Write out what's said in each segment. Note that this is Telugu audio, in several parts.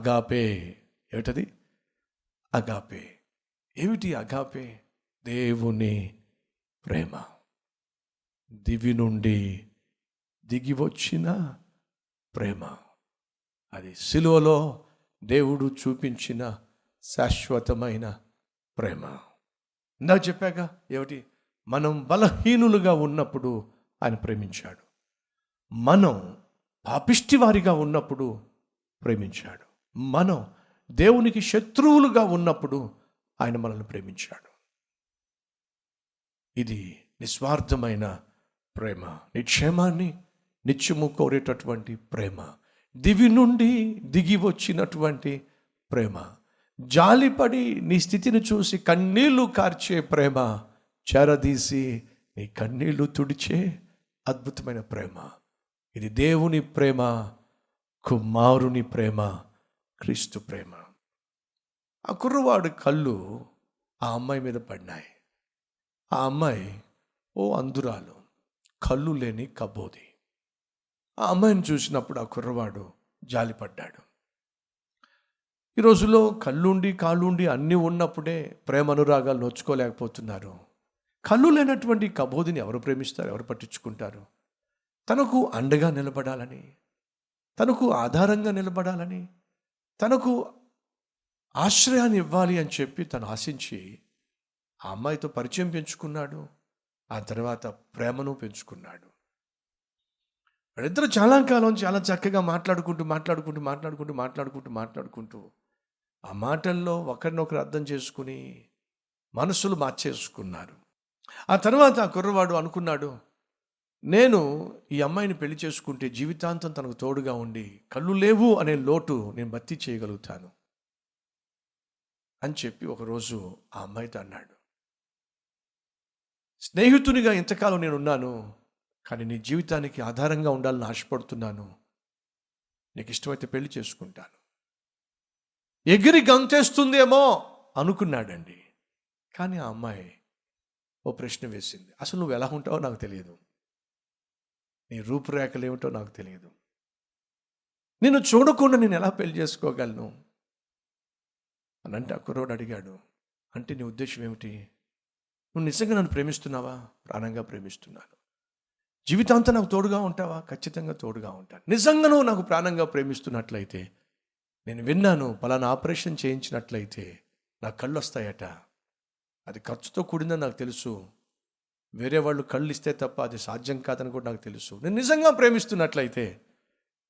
అగాపే ఏమిటది? అగాపే ఏమిటి అగాపే దేవుని ప్రేమ. దివి నుండి దిగి వచ్చిన ప్రేమ. అది సిలువలో దేవుడు చూపించిన శాశ్వతమైన ప్రేమ. ఇందాక చెప్పాక ఏమిటి? మనం బలహీనులుగా ఉన్నప్పుడు ఆయన ప్రేమించాడు. మనం పాపిష్టివారిగా ఉన్నప్పుడు ప్రేమించాడు. మనం దేవునికి శత్రువులుగా ఉన్నప్పుడు ఆయన మనల్ని ప్రేమించాడు. ఇది నిస్వార్థమైన ప్రేమ నీ క్షేమాన్ని నిత్యము కోరేటటువంటి ప్రేమ దివి నుండి దిగి వచ్చినటువంటి ప్రేమ జాలిపడి నీ స్థితిని చూసి కన్నీళ్ళు కార్చే ప్రేమ చేరదీసి నీ కన్నీళ్ళు తుడిచే అద్భుతమైన ప్రేమ. ఇది దేవుని ప్రేమ కుమారుని ప్రేమ క్రీస్తు ప్రేమ. ఆ కుర్రవాడు కళ్ళు ఆ అమ్మాయి మీద పడినాయి. ఆ అమ్మాయి ఓ అందురాలు కళ్ళు లేని కబోది. ఆ అమ్మాయిని చూసినప్పుడు ఆ కుర్రవాడు జాలిపడ్డాడు. ఈ రోజుల్లో కళ్ళుండి కాళ్ళుండి అన్నీ ఉన్నప్పుడే ప్రేమ అనురాగాలు నోచుకోలేకపోతున్నారు కళ్ళు లేనటువంటి కబోదిని ఎవరు ప్రేమిస్తారు? ఎవరు పట్టించుకుంటారు? తనకు అండగా నిలబడాలని తనకు ఆధారంగా నిలబడాలని తనకు ఆశ్రయాన్ని ఇవ్వాలి అని చెప్పి తను ఆశించి ఆ అమ్మాయితో పరిచయం పెంచుకున్నాడు. ఆ తర్వాత ప్రేమను పెంచుకున్నాడు. వాళ్ళిద్దరు చాలా కాలం చాలా చక్కగా మాట్లాడుకుంటూ మాట్లాడుకుంటూ మాట్లాడుకుంటూ మాట్లాడుకుంటూ మాట్లాడుకుంటూ ఆ మాటల్లో ఒకరినొకరు అర్థం చేసుకుని మనసులు మార్చేసుకున్నారు. ఆ తర్వాత ఆ కుర్రవాడు అనుకున్నాడు నేను ఈ అమ్మాయిని పెళ్ళి చేసుకుంటే జీవితాంతం తనకు తోడుగా ఉండి కళ్ళు లేవు అనే లోటు నేను భర్తీ చేయగలుగుతాను అని చెప్పి ఒకరోజు ఆ అమ్మాయితో అన్నాడు. స్నేహితునిగా ఇంతకాలం నేను ఉన్నాను కానీ నీ జీవితానికి ఆధారంగా ఉండాలని ఆశపడుతున్నాను. నీకు ఇష్టమైతే పెళ్ళి చేసుకుంటాను. ఎగిరి గంతేస్తుందేమో! అనుకున్నాడండి. కానీ ఆ అమ్మాయి ఓ ప్రశ్న వేసింది. అసలు నువ్వు ఎలా ఉంటావో నాకు తెలియదు. నీ రూపురేఖలు ఏమిటో నాకు తెలియదు. నిన్ను చూడకుండా నేను ఎలా పెళ్ళి చేసుకోగలను? అని అంటే ఆ కుర్రోడు అడిగాడు. అంటే నీ ఉద్దేశం ఏమిటి? నువ్వు నిజంగా నన్ను ప్రేమిస్తున్నావా? ప్రాణంగా ప్రేమిస్తున్నాను. జీవితాంతం నాకు తోడుగా ఉంటావా? ఖచ్చితంగా తోడుగా ఉంటాను. నిజంగా నువ్వు నాకు ప్రాణంగా ప్రేమిస్తున్నట్లయితే నేను విన్నాను పలానా ఆపరేషన్ చేయించినట్లయితే నా కళ్ళు వస్తాయట అది ఖర్చుతో కూడిందని నాకు తెలుసు. వేరే వాళ్ళు కళ్ళు ఇస్తే తప్ప అది సాధ్యం కాదని కూడా నాకు తెలుసు. నేను నిజంగా ప్రేమిస్తున్నట్లయితే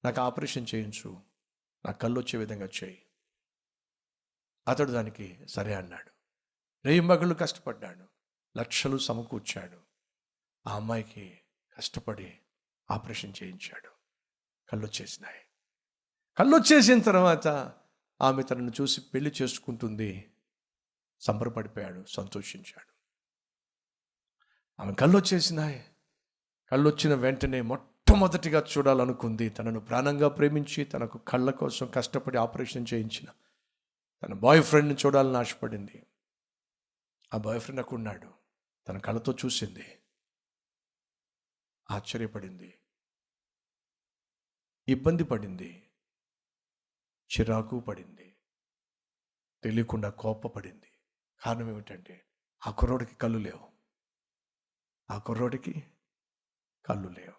నాకు ఆపరేషన్ చేయించు. నా కళ్ళు వచ్చే విధంగా చేయి. అతడు దానికి సరే అన్నాడు. రేయి మగళ్ళు కష్టపడ్డాడు. లక్షలు సమకూర్చాడు. ఆ అమ్మాయికి కష్టపడి ఆపరేషన్ చేయించాడు. కళ్ళు వచ్చేసినాయి కళ్ళు వచ్చేసిన తర్వాత ఆమె తనను చూసి పెళ్ళి చేసుకుంటుంది. సంబరపడిపోయాడు సంతోషించాడు. ఆమె కళ్ళు వచ్చేసినాయి కళ్ళు వచ్చిన వెంటనే మొట్టమొదటిగా చూడాలనుకుంది తనను ప్రాణంగా ప్రేమించి తనకు కళ్ళ కోసం కష్టపడి ఆపరేషన్ చేయించిన. తన బాయ్ ఫ్రెండ్ని చూడాలని ఆశపడింది. ఆ బాయ్ ఫ్రెండ్ అక్కడ ఉన్నాడు. తన కళ్ళతో చూసింది. ఆశ్చర్యపడింది. ఇబ్బంది పడింది. చిరాకు పడింది. తెలియకుండా కోపపడింది. కారణం ఏమిటంటే ఆ కుర్రోడికి కళ్ళు లేవు. ఆ కుర్రోడికి కళ్ళు లేవు.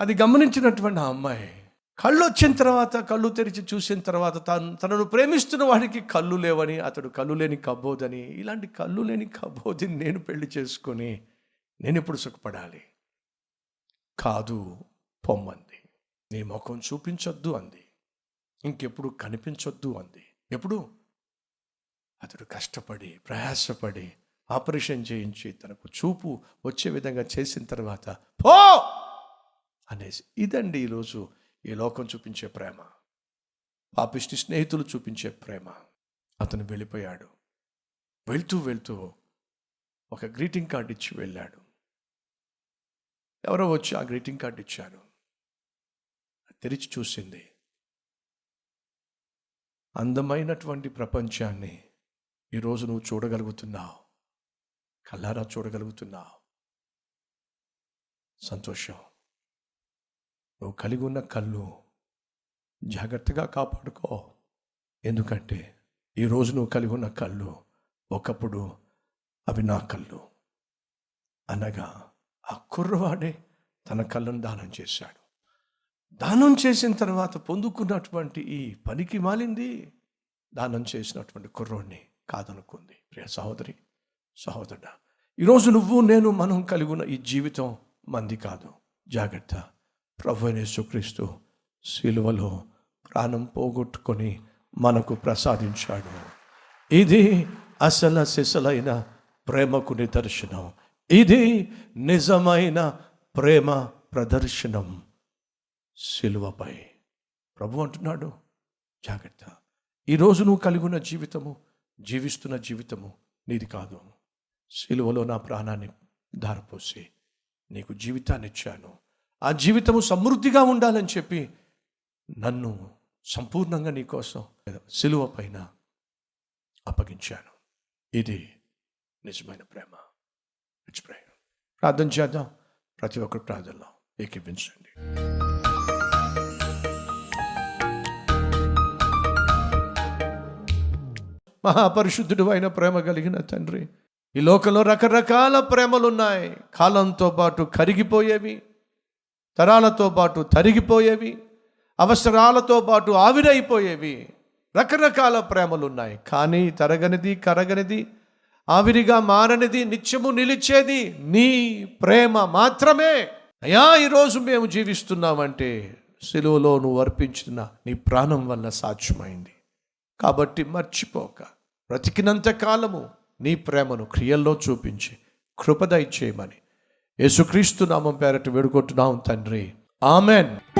అది గమనించినటువంటి ఆ అమ్మాయి కళ్ళు వచ్చిన తర్వాత కళ్ళు తెరిచి చూసిన తర్వాత తను తనను ప్రేమిస్తున్న వాడికి కళ్ళు లేవని అతడు కళ్ళు లేని కబోదని ఇలాంటి కళ్ళు లేని కబోదిని నేను పెళ్ళి చేసుకొని నేను ఎప్పుడు సుఖపడాలి? కాదు పొమ్మంది. నీ ముఖం చూపించొద్దు అంది. ఇంకెప్పుడు కనిపించొద్దు అంది. ఎప్పుడు? అతడు కష్టపడి ప్రయాసపడి ఆపరేషన్ చేయించి తనకు చూపు వచ్చే విధంగా చేసిన తర్వాత పో! అనేసి. ఇదండి ఈరోజు ఈ లోకం చూపించే ప్రేమ. పాపిష్టి స్నేహితులు చూపించే ప్రేమ. అతను వెళ్ళిపోయాడు. వెళ్తూ వెళ్తూ ఒక గ్రీటింగ్ కార్డు ఇచ్చి వెళ్ళాడు. ఎవరో వచ్చి ఆ గ్రీటింగ్ కార్డు ఇచ్చారు. తెరిచి చూసింది. అందమైనటువంటి ప్రపంచాన్ని ఈరోజు నువ్వు చూడగలుగుతున్నావు. కల్లారా చూడగలుగుతున్నావు. సంతోషం. నువ్వు కలిగి ఉన్న కళ్ళు జాగ్రత్తగా కాపాడుకో. ఎందుకంటే ఈరోజు నువ్వు కలిగి ఉన్న కళ్ళు ఒకప్పుడు అవి నా కళ్ళు. అనగా ఆ కుర్రవాడే తన కళ్ళను దానం చేశాడు. దానం చేసిన తర్వాత పొందుకున్నటువంటి ఈ పనికి మాలింది దానం చేసినటువంటి కుర్రోడిని కాదనుకుంది. ప్రియ సహోదరి సహోదరుడా ఈరోజు నువ్వు నేను మనం కలిగి ఉన్న ఈ జీవితం మంది కాదు. జాగ్రత్త. ప్రభు యేసుక్రీస్తు శిలువలో ప్రాణం పోగొట్టుకొని మనకు ప్రసాదించాడు. ఇది అసల సిసలైన ప్రేమకు నిదర్శనం. ఇది నిజమైన ప్రేమ ప్రదర్శనం శిలువపై ప్రభు అంటున్నాడు జాగ్రత్త. ఈరోజు నువ్వు కలిగి ఉన్న జీవితము జీవిస్తున్న జీవితము నీది కాదు. సిలువలో నా ప్రాణాన్ని ధారపోసి నీకు జీవితాన్ని ఇచ్చాను. ఆ జీవితము సమృద్ధిగా ఉండాలని చెప్పి నన్ను సంపూర్ణంగా నీకోసం సిలువ పైన అప్పగించాను. ఇది నిజమైన ప్రేమ. నిజప్రేమ ప్రార్థన చేద్దాం. ప్రతి ఒక్కరు ప్రార్థనలో ఏకీపించండి మహాపరిశుద్ధుడు అయిన ప్రేమ కలిగిన తండ్రి ఈ లోకంలో రకరకాల ప్రేమలు ఉన్నాయి కాలంతో పాటు కరిగిపోయేవి తరాలతో పాటు తరిగిపోయేవి అవసరాలతో పాటు ఆవిరైపోయేవి. రకరకాల ప్రేమలు ఉన్నాయి కానీ తరగనిది కరగనిది ఆవిరిగా మారనిది నిత్యము నిలిచేది నీ ప్రేమ మాత్రమే. అయా ఈరోజు మేము జీవిస్తున్నామంటే సెలువులో నువ్వు అర్పించిన నీ ప్రాణం వల్ల సాధ్యమైంది. కాబట్టి మర్చిపోక. బ్రతికినంత కాలము నీ ప్రేమను క్రియల్లో చూపించి కృపదయ చేయమని యేసుక్రీస్తు నామం పేరట వేడుకుంటున్నాం తండ్రి. ఆమెన్.